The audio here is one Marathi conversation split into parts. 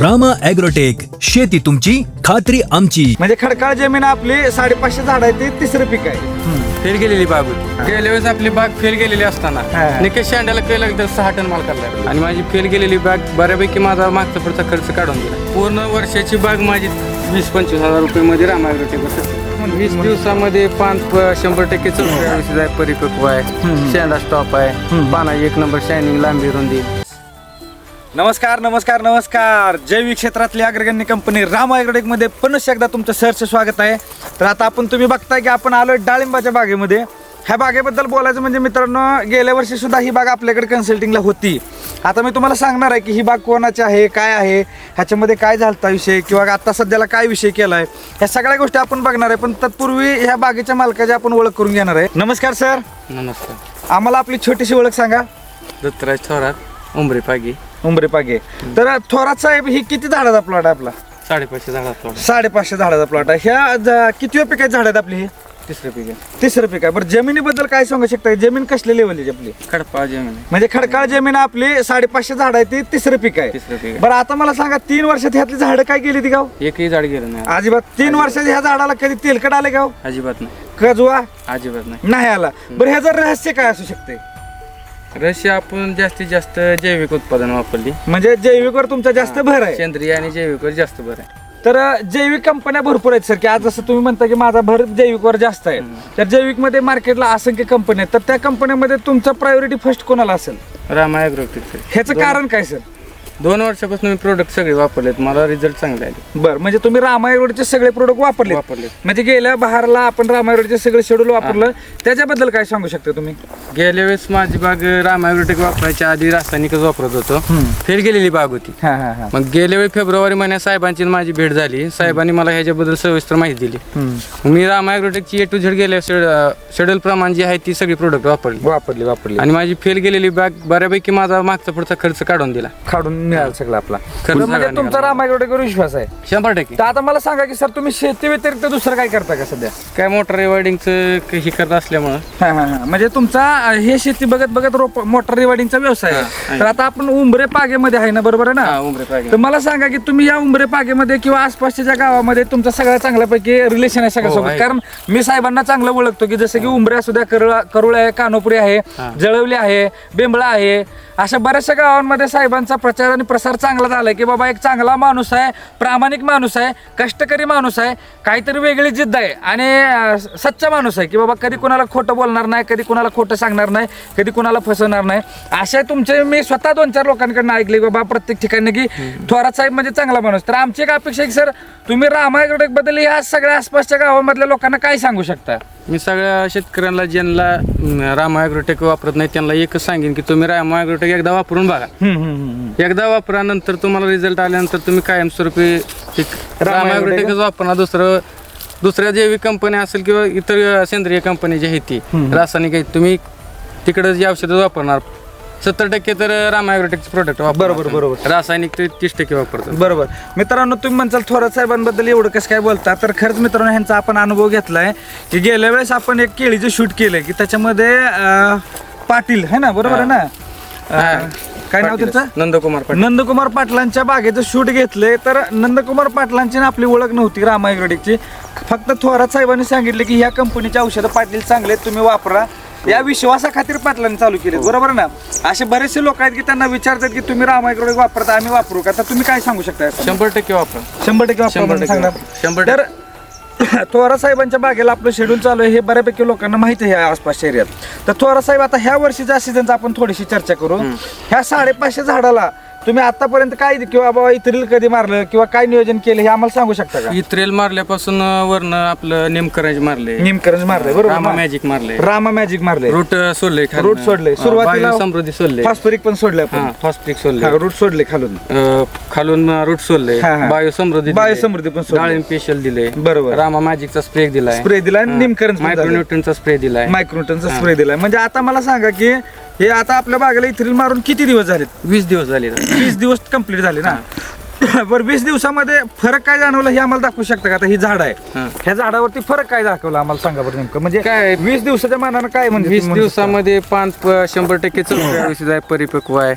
रामा ॲग्रोटेक शेती तुमची खात्री आमची. म्हणजे खडकाळ जमीन आपली साडेपाचशे झाड आहे ते तिसरं पीक आहे. फेल गेलेली बाग होती. गेल्या वेळेस आपली बाग फेल गेलेली असताना हा. निकेश शेंड्याला केलं तर सहा टन माल काढला. आणि माझी फेल गेलेली बाग बऱ्यापैकी माझा मागचा पुढचा खर्च काढून दिला. पूर्ण वर्षाची बाग माझी वीस पंचवीस हजार रुपये मध्ये रामायग्रोटे वीस दिवसामध्ये पान प- शंभर टक्के चौतीस आहे परिपक्व आहे. शेंडा स्टॉप आहे. पाना एक नंबर शायनिंग लांबी रुंदी नमस्कार नमस्कार नमस्कार. जैविक क्षेत्रातली अग्रगण्य कंपनी राममध्ये पुनश्च एकदा तुमचं सहर्ष स्वागत आहे. तर आता आपण तुम्ही बघताय की आपण आलोय डाळिंबाच्या बागेमध्ये. ह्या बागेबद्दल बोलायचं म्हणजे मित्रांनो गेल्या वर्षी सुद्धा ही बाग आपल्याकडे कन्सल्टिंगला होती. आता मी तुम्हाला सांगणार आहे की ही बाग कोणाची आहे काय आहे ह्याच्यामध्ये काय झालता विषय किंवा आता सध्याला काय विषय केला आहे ह्या सगळ्या गोष्टी आपण बघणार आहे. पण तत्पूर्वी ह्या बागेच्या मालकाची आपण ओळख करून घेणार आहे. नमस्कार सर. नमस्कार. आम्हाला आपली छोटीशी ओळख सांगा. दत्तराज थोरात. उंबरे पागी. उंबरे पागे. तर थोरात साहेब ही किती झाडाचा प्लॉट आहे आपला? साडेपाचशे झाडात थोडं साडेपाचशे झाडाचा प्लॉट आहे. ह्या ज- किती पिकाची झाड आहेत आपली ही? तिसरं पीक. आहे तिसरं पीक आहे. बरं जमिनीबद्दल काय सांगू शकता जमीन कसल्या लेवलची आपली? खडपा जमीन आहे. म्हणजे खडकाळ जमीन आपली साडेपाचशे झाड आहे ती तिसरं पीक आहे. तिसरं पीक आहे. बरं आता मला सांगा तीन वर्षात ह्यातली झाडं काय गेली ती गाव? एकही झाड गेलं नाही. अजिबात. तीन वर्षात ह्या झाडाला कधी तेलकट आले गाव? अजिबात नाही. कजवा? अजिबात नाही. नाही आला. बरं ह्याचं रहस्य काय असू शकते रशी आपण जास्तीत जास्त जैविक उत्पादन वापरली. म्हणजे जैविकवर तुमचा जास्त भर आहे. सेंद्रिय आणि जैविकवर जास्त भर आहे. तर जैविक कंपन्या भरपूर आहेत सर की आज जसं तुम्ही म्हणता की माझा भर जैविकवर जास्त आहे. तर जैविकमध्ये मार्केटला असंख्य कंपन्या आहेत. तर त्या कंपन्यामध्ये तुमचं प्रायोरिटी फर्स्ट कोणाला असेल? रामा ॲग्रोटेकचे ह्याचं कारण काय सर? दोन वर्षापासून मी प्रोडक्ट सगळे वापरलेत. मला रिझल्ट चांगले आले. बरं म्हणजे तुम्ही रामायरोडचे सगळे प्रोडक्ट वापरले वापरले म्हणजे गेल्या बहारला आपण रामायरोडचे सगळे शेड्यूल वापरलं त्याच्याबद्दल काय सांगू शकता तुम्ही? गेल्या वेळेस माझी बाग रामा ॲग्रोटेक वापरायच्या आधी रासायनिकच वापरत होतो. फेल गेलेली बाग होती. हा हा हा. मग गेल्या वेळी फेब्रुवारी महिन्यात साहेबांची आणि माझी भेट झाली. साहेबांनी मला ह्याच्याबद्दल सविस्तर माहिती दिली. मी रामा ॲग्रोटेकची ए टू झेड गेल्या शेड्यूल प्रमाण जी आहे ती सगळी प्रोडक्ट वापरली. वापरली वापरली. आणि माझी फेल गेलेली बाग बऱ्यापैकी माझा मागचा पुढचा खर्च काढून दिला. काढून मिळालं सगळं आपला. खर्च म्हणजे सगळा तुमचा रामायरोडेकर विश्वास आहे. शंभर टक्के. तर आता मला सांगा की सर तुम्ही शेती व्यतिरिक्त दुसरं काय करता का सध्या? काय मोटर रिवार्डिंगचं हे करत असल्यामुळं. हा, हा, हा. म्हणजे तुमचा अं, हे शेती बघत बघत रोप मोटर रिवार्डिंगचा व्यवसाय आहे. तर आता आपण उंबरे पागेमध्ये आहे ना बरोबर आहे ना? हा उमरे पाहिजे तर मला सांगा की तुम्ही या उंबरे पागेमध्ये किंवा आसपासच्या ज्या गावामध्ये तुमचा सगळ्या चांगल्यापैकी रिलेशन आहे सगळ्यासोबत आहे. कारण मी साहेबांना चांगलं ओळखतो की जसं की उंबरे असू द्या करुळ करुळ आहे कानोपुरी आहे जळवली आहे बेंबळा आहे अशा बऱ्याचशा गावांमध्ये साहेबांचा प्रचार आणि प्रसार चांगला झालाय की बाबा एक चांगला माणूस आहे प्रामाणिक माणूस आहे कष्टकरी माणूस आहे काहीतरी वेगळी जिद्द आहे आणि सच्चा माणूस आहे की बाबा कधी कोणाला खोटं बोलणार नाही कधी कोणाला खोटं सांगणार नाही कधी कोणाला फसवणार नाही. असे तुमचे मी स्वतः दोन चार लोकांकडनं ऐकले बाबा प्रत्येक ठिकाणी की थोरात साहेब म्हणजे चांगला माणूस. तर आमची एक अपेक्षा आहे की सर तुम्ही रामायग्रोटेकबद्दल या सगळ्या आसपासच्या गावामधल्या लोकांना काय सांगू शकता? मी सगळ्या शेतकऱ्यांना ज्यांना रामा ॲग्रोटेक वापरत नाही त्यांना एकच सांगेन की तुम्ही रामा ॲग्रोटेक एकदा वापरून बघा. एकदा वापरा नंतर तुम्हाला रिझल्ट आल्यानंतर तुम्ही कायमस्वरूपी रामा रामा ॲग्रोटेक ॲग्रोटेकच वापरणार. दुसरं दुसऱ्या जैविक कंपन्या असेल किंवा इतर सेंद्रिय कंपनी जी आहे ती रासायनिक आहेत तुम्ही तिकडे जी औषधं वापरणार सत्तर टक्के तर रामा ॲग्रोटेकचे प्रोडक्ट बरोबर, बरोबर. रासायनिक ते तीस टक्के वापरतात बरोबर. मित्रांनो तुम्ही म्हणसाल थोरात साहेबांबद्दल एवढं कसं काय बोलता? तर खरंच मित्रांनो ह्यांचा आपण अनुभव घेतलाय की गेल्या वेळेस आपण एक केळीचं शूट केलंय की त्याच्यामध्ये पाटील है ना? बरोबर आहे ना? काय नाव त्यांचं? नंदकुमार पाटील. नंदकुमार पाटलांच्या बागेचं शूट घेतलंय तर नंदकुमार पाटलांची ना आपली ओळख नव्हती रामायग्रोडिकची फक्त थोरात साहेबांनी सांगितले की ह्या कंपनीचे औषधं पाटील चांगले तुम्ही वापरा. या विश्वासा खातीर पाटलांनी चालू केले. बरोबर ना? असे बरेचसे लोक आहेत की त्यांना विचारतात की तुम्ही रामायग्रोडिक वापरता आम्ही वापरू का? तर तुम्ही काय सांगू शकता? शंभर टक्के वापरा. शंभर टक्के वापरा शंभर म्हणून टक्के सांगणार तर थोरा साहेबांच्या बागेला आपलं शेड्यूल चालू आहे हे बऱ्यापैकी लोकांना माहिती आहे ह्या आसपासच्या एरियात तर थोरा साहेब आता ह्या वर्षीच्या सीझनचा आपण थोडीशी चर्चा करू ह्या साडेपाचशे झाडाला तुम्ही आतापर्यंत काय किंवा बाबा इतरील कधी मारलं किंवा काय नियोजन केलं हे आम्हाला सांगू शकता का? इत्रेल मारल्यापासून वरनं आपलं नेमकरांज मारले. निमकरंज मारले बरोबर रामा ना? मॅजिक मारले. रामा मॅजिक मारले. रूट सोडले. रूट सोडले. सुरुवातीला समृद्धी सोडले. फॉस्फरिक पण सोडले आपण. फॉस्फिक सोडले. रूट सोडले खालून. खालून रूट सोडले हा, हा. बायो समृद्धी बायो समृद्धी पण. डाळिंब स्पेशल दिले बरोबर. रामा मॅजिकचा स्प्रे दिलाय. स्प्रे दिलाय निमकरंज मायक्रोन्यूटनचा स्प्रे दिलाय. मायक्रोटनचा स्प्रे दिलाय. म्हणजे आता मला सांगा की हे आता आपल्या बागेला इथरील मारून किती दिवस झालेत? वीस दिवस झाले वीस दिवस कंप्लीट झाले ना? बरं वीस दिवसामध्ये फरक काय जाणवलं हे आम्हाला दाखवू शकता का आता ही झाड आहे. ह्या झाडावरती फरक काय दाखवला आम्हाला सांगा बरं नेमकं म्हणजे काय? वीस दिवसाच्या मानानं काय म्हणजे वीस तुम्ही म्हणू शकता? दिवसामध्ये पान प- शंभर टक्के दिवशी आहे परिपक्व आहे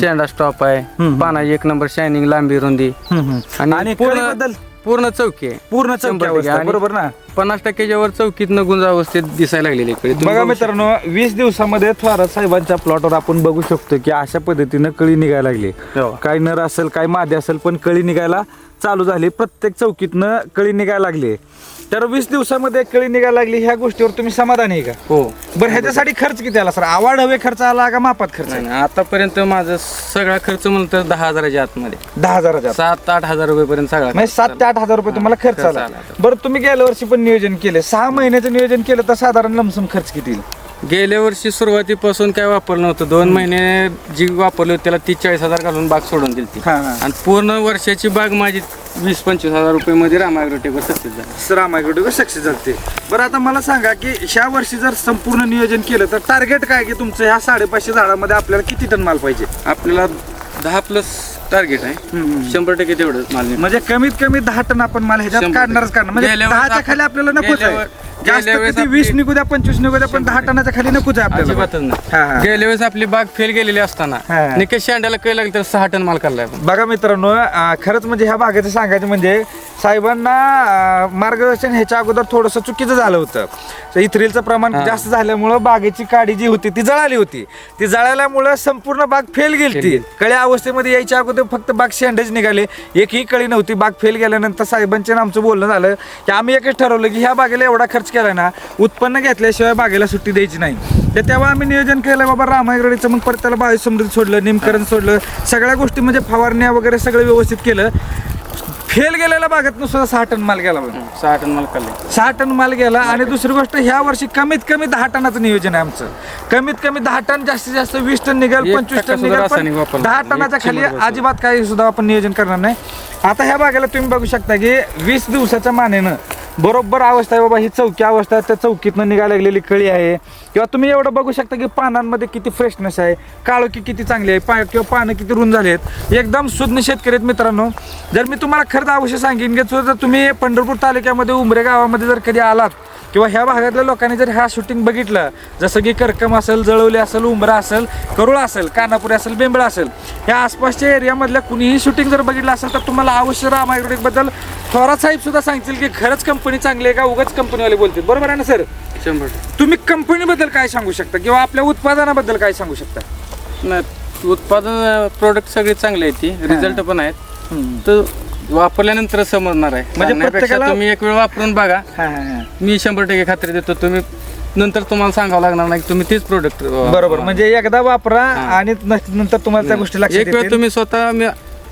शेंडा स्टॉप आहे पानाची एक नंबर शायनिंग लांबी रुंदी हम्म, हम्म. आणि पूर्ण कळीबद्दल? पूर्ण चौकी आहे पूर्ण शंभर चौकी टक्के. आणि बरोबर ना पन्नास टक्क्याच्या वर चौकीत न गुंज अवस्थेत दिसायला लागलेली आहे कळी. तुम्ही बघा बघू मित्रांनो वीस दिवसामध्ये थोरात साहेबांच्या प्लॉटवर आपण बघू शकतो की अशा पद्धतीनं कळी निघायला लागली हो. काय नर असेल काय मादी असेल पण कळी निघायला चालू झाली प्रत्येक चौकीतनं कळी निघायला लागली तर वीस दिवसामध्ये कळी निघायला लागली ह्या गोष्टीवर तुम्ही समाधानी आहे का हो बरं ह्याच्यासाठी खर्च किती आला सर आवाड हवे खर्च आला का मापात खर्च नाही. आतापर्यंत माझा सगळा खर्च म्हणलं तर दहा हजाराच्या आतमध्ये दहा हजाराच्या आत. सात आठ हजार रुपयेपर्यंत सगळा म्हणजे सात ते आठ हजार रुपये तुम्हाला खर्च खर्च आला आला. बरं तुम्ही गेल्या वर्षी पण नियोजन केले सहा महिन्याचं नियोजन केलं तर साधारण लमसम खर्च किती येईल? गेल्या वर्षी सुरुवातीपासून काय वापरलं नव्हतं. दोन महिने जी वापरली होती त्याला तीस चाळीस हजार घालून बाग सोडून दिली ती. हा, हा. आणि पूर्ण वर्षाची बाग माझी वीस पंचवीस हजार रुपये मध्ये रामायग्रोटेकवर सक्सेस झाली. रामायगड सक्सेस झाले बरं आता मला सांगा की ह्या वर्षी जर संपूर्ण नियोजन केलं तर टार्गेट काय की तुमचं ह्या साडेपाचशे झाडामध्ये आपल्याला किती टन माल पाहिजे? आपल्याला दहा प्लस टार्गेट आहे. शंभर टक्के तेवढंच माल. म्हणजे कमीत कमी दहा टन आपण माल ह्याच्यात शंभर काढणारच. काढणार. म्हणजे गेल्या दहाच्या आपण- खाली आपल्याला नकोच आहे. गेल्या वे- जास्त गेल्या वेळेस किती वीस आपली- निघू द्या पंचवीस निघू द्या पण दहा टनाच्या खाली नकोच आहे आपल्याला अजिबातच हा, हा. नाही गेल्या वेळेस आपली बाग फेल गेलेली असताना हा. निकेश शेंड्याला कळलं लागलं तर सहा टन माल काढलाय आपण बघा मित्रांनो अं, खरंच म्हणजे ह्या भागाचं सांगायचं म्हणजे साहेबांना अं, मार्गदर्शन ह्याच्या अगोदर थोडंसं चुकीचं झालं होतं. तर इथ्रिलचं प्रमाण जास्त झाल्यामुळं बागेची काडी जी होती ती जळाली होती. ती जळाल्यामुळं संपूर्ण बाग फेल गेली ती कळ्या अवस्थेमध्ये यायच्या अगोदर फक्त बाग शेंडेच निघाले. एकही कळी नव्हती बाग फेल गेल्यानंतर साहेबांचे आणि आमचं बोलणं झालं. की आम्ही एकच ठरवलं की ह्या बागेला एवढा खर्च केला ना उत्पन्न घेतल्याशिवाय बागेला सुट्टी द्यायची नाही. तर तेव्हा आम्ही नियोजन केलं बाबा रामायगडीचं मग परत त्याला बावीस समृद्धी सोडलं निमकरण सोडलं सगळ्या गोष्टी म्हणजे फवारण्या वगैरे सगळं व्यवस्थित केलं. फेल गेलेल्या बागेत सुद्धा सहा टन माल गेला बघा. सहा टन माल काढलाय सहा टन माल गेला आणि दुसरी गोष्ट ह्या वर्षी कमीत कमी दहा टनाचं नियोजन आहे आमचं. कमीत कमी दहा टन जास्तीत जास्त वीस टन निघेल पंचवीस टन निघेल दहा. टनाच्या खाली. अजिबात काही सुद्धा आपण नियोजन करणार नाही. आता ह्या बागेला तुम्ही बघू शकता की वीस दिवसाच्या मानेनं बरोबर अवस्था आहे बाबा ही चौकी अवस्था आहे त्या चौकीतनं निघायला लागलेली कळी आहे. किंवा तुम्ही एवढं बघू शकता की पानांमध्ये किती फ्रेशनेस आहे काळोखी किती चांगली आहे पा किंवा पानं किती रुंद झाली आहेत. एकदम शुद्ध शेतकरी आहेत मित्रांनो. जर मी तुम्हाला खरंच अवश्य सांगेन की जर तुम्ही पंढरपूर तालुक्यामध्ये उमरे गावामध्ये जर कधी आलात किंवा ह्या भागातल्या लोकांनी जर ह्या शूटिंग बघितलं जसं की करकम असेल जळवली असेल उंबरा असेल करुळ असेल कानापुरी असेल बेंबळा असेल ह्या आसपासच्या एरियामधल्या कुणीही शूटिंग जर बघितलं असेल तर तुम्हाला अवश्य रामायग्रोटेकबद्दल थोरात साहेब सुद्धा सांगतील की खरंच कंपनी चांगली आहे का उगाच कंपनीवाले बोलतील. बरोबर आहे ना सर शंभर तुम्ही कंपनीबद्दल काय सांगू शकता किंवा आपल्या उत्पादनाबद्दल काय सांगू शकता? नाही उत्पादन प्रोडक्ट सगळे चांगले आहेत ती. रिझल्ट पण आहेत. तर वापरल्यानंतर समजणार आहे. म्हणजे सांगण्यापेक्षा प्रत्येकाला- तुम्ही एक वेळ वापरून बघा. मी शंभर टक्के खात्री देतो. तुम्ही नंतर तुम्हाला सांगावं लागणार नाही की तुम्ही तेच प्रोडक्ट बरोबर. म्हणजे एकदा वापरा आणि न- नंतर तुम्हाला त्या गोष्टी लक्षात एक वेळ येतील. तुम्ही स्वतः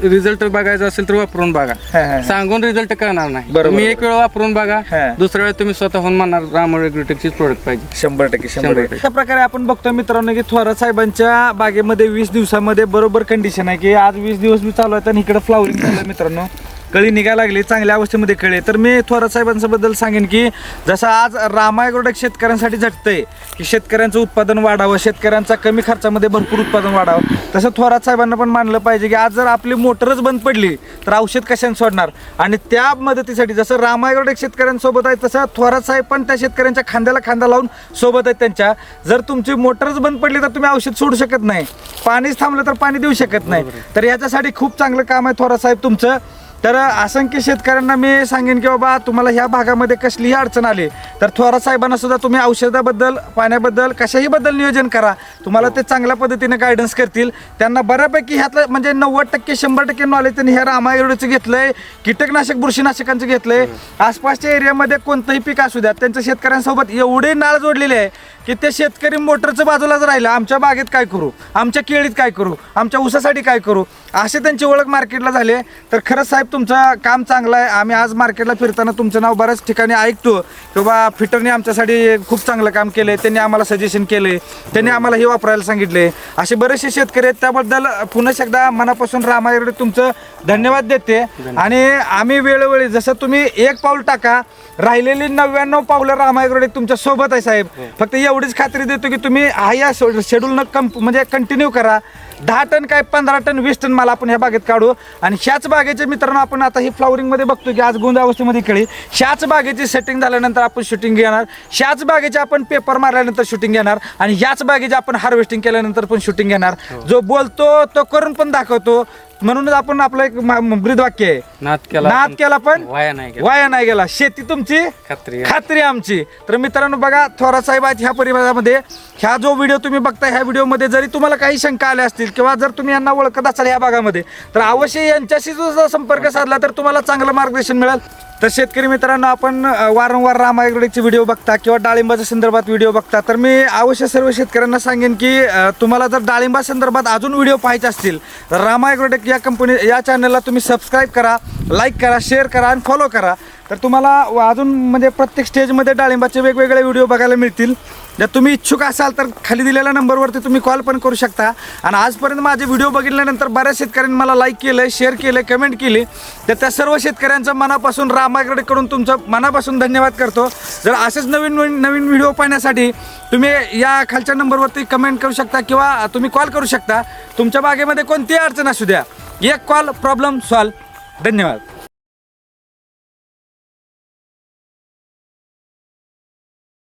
रिझल्ट बघायचा असेल तर वापरून बघा हा, हा, हा. सांगून रिझल्ट करणार नाही. तुम्ही एक वेळ वापरून बघा हा. दुसऱ्या वेळेस तुम्ही स्वतःहून म्हणणार राम रेग्युटेकचीच प्रोडक्ट पाहिजे शंभर टक्के शंभर शंभर टक्के अशा प्रकारे आपण बघतो मित्रांनो की थोरात साहेबांच्या बागेमध्ये वीस दिवसामध्ये बरोबर कंडिशन आहे की आज वीस दिवस मी चालू आहे आणि इकडे फ्लावरिंग झालं मित्रांनो कळी निघायला लागली चांगल्या अवस्थेमध्ये कळी. तर मी थोरात साहेबांबद्दल सांगेन की जसं आज रामायग्रोडेक शेतकऱ्यांसाठी झटतंय की शेतकऱ्यांचं उत्पादन वाढावं शेतकऱ्यांचा कमी खर्चामध्ये भरपूर उत्पादन वाढावं. तसं थोरात साहेबांना पण मानलं पाहिजे की आज जर आपली मोटरच बंद पडली तर औषध कशाने सोडणार? आणि त्या मदतीसाठी जसं रामायग्रोडेक शेतकऱ्यांसोबत आहे तसं थोरात साहेब पण त्या शेतकऱ्यांच्या खांद्याला खांदा लावून सोबत आहेत त्यांच्या. जर तुमची मोटरच बंद पडली तर तुम्ही औषध सोडू शकत नाही. पाणीच थांबलं तर पाणी देऊ शकत नाही. तर याच्यासाठी खूप चांगलं काम आहे थोरात साहेब तुमचं. तर असंख्य शेतकऱ्यांना मी सांगेन की बाबा तुम्हाला ह्या भागामध्ये कसलीही अडचण आली तर थोरात साहेबांना सुद्धा तुम्ही औषधाबद्दल पाण्याबद्दल कशाही बद्दल नियोजन करा. तुम्हाला ते चांगल्या पद्धतीने गायडन्स करतील. त्यांना बऱ्यापैकी ह्यातलं म्हणजे नव्वद टक्के शंभर टक्के नॉलेज त्यांनी ह्या रामायरोडचं घेतलंय कीटकनाशक बुरशीनाशकांचं घेतलंय. आसपासच्या एरियामध्ये कोणतंही पीक असू द्या त्यांच्या शेतकऱ्यांसोबत एवढे नाळ जोडलेले आहे की ते शेतकरी मोटरचं बाजूलाच राहिलं. आमच्या बागेत काय करू? आमच्या केळीत काय करू? आमच्या ऊसासाठी काय करू? असे त्यांची ओळख मार्केटला झाली. तर खरंच साहेब तुमचं काम चांगलं आहे. आम्ही आज मार्केटला फिरताना तुमचं नाव बऱ्याच ठिकाणी ऐकतो. की बाबा फिटरने आमच्यासाठी खूप चांगलं काम केलंय. त्यांनी आम्हाला सजेशन केले त्यांनी आम्हाला हे वापरायला सांगितले असे बरेचसे शेतकरी आहेत. त्याबद्दल पुन्हा एकदा मनापासून रामायकडे तुमचं धन्यवाद देते. आणि आम्ही वेळोवेळी जसं तुम्ही एक पाऊल टाका राहिलेली नव्याण्णव पावलं रामायकडे तुमच्यासोबत आहे साहेब. फक्त एवढीच खात्री देतो की तुम्ही हा या शेड्यूल न कंप म्हणजे कंटिन्यू करा. दहा टन काय पंधरा टन वीस टन माल आपण ह्या बागेत काढू. आणि ह्याच बागेचे मित्रांनो आपण आता ही फ्लॉवरिंगमध्ये बघतो की आज गुंज अवस्थेमध्ये केळी ह्याच बागेची सेटिंग झाल्यानंतर आपण शूटिंग घेणार. ह्याच बागेचे आपण पेपर मारल्यानंतर शूटिंग घेणार. आणि ह्याच बागेचे आपण हार्वेस्टिंग केल्यानंतर पण शूटिंग घेणार. जो बोलतो तो करून पण दाखवतो. म्हणूनच आपण आपलं एक ब्रीद वाक्य आहे. नाद केला नाद केला पण वाया नाही केला वाया नाही गेला. शेती तुमची खात्री आहे. खात्री आमची. तर मित्रांनो बघा थोरात साहेब आहेत ह्या परिवारामध्ये. ह्या जो व्हिडिओ तुम्ही बघताय ह्या व्हिडिओमध्ये जरी तुम्हाला काही शंका आल्या असतील किंवा जर तुम्ही यांना ओळखत असाल या भागामध्ये तर अवश्य यांच्याशी जो जर संपर्क साधला तर तुम्हाला चांगलं मार्गदर्शन मिळेल. तर शेतकरी मित्रांनो आपण वारंवार रामायगडचे व्हिडिओ बघता किंवा डाळिंबाच्या संदर्भात व्हिडिओ बघता तर मी अवश्य सर्व शेतकऱ्यांना सांगेन की तुम्हाला जर डाळिंबा संदर्भात अजून व्हिडिओ पाहायचे असतील तर रामायग्रोटेक या कंपनी या चॅनलला तुम्ही सबस्क्राईब करा लाईक करा शेअर करा आणि फॉलो करा. तर तुम्हाला व अजून म्हणजे प्रत्येक स्टेजमध्ये डाळिंबाचे वेगवेगळे व्हिडिओ बघायला मिळतील. जर तुम्ही इच्छुक असाल तर खाली दिलेल्या नंबरवरती तुम्ही कॉल पण करू शकता. आणि आजपर्यंत माझे व्हिडिओ बघितल्यानंतर बऱ्याच शेतकऱ्यांनी मला लाईक केलं शेअर केलं कमेंट केली. तर त्या सर्व शेतकऱ्यांचं मनापासून रामागडकडून तुमचं मनापासून धन्यवाद करतो. जर असेच नवीन नवीन नवीन व्हिडिओ पाहण्यासाठी तुम्ही या खालच्या नंबरवरती कमेंट करू शकता किंवा तुम्ही कॉल करू शकता. तुमच्या बागेमध्ये कोणतीही अडचण असू द्या. एक कॉल प्रॉब्लेम सॉल्व धन्यवाद.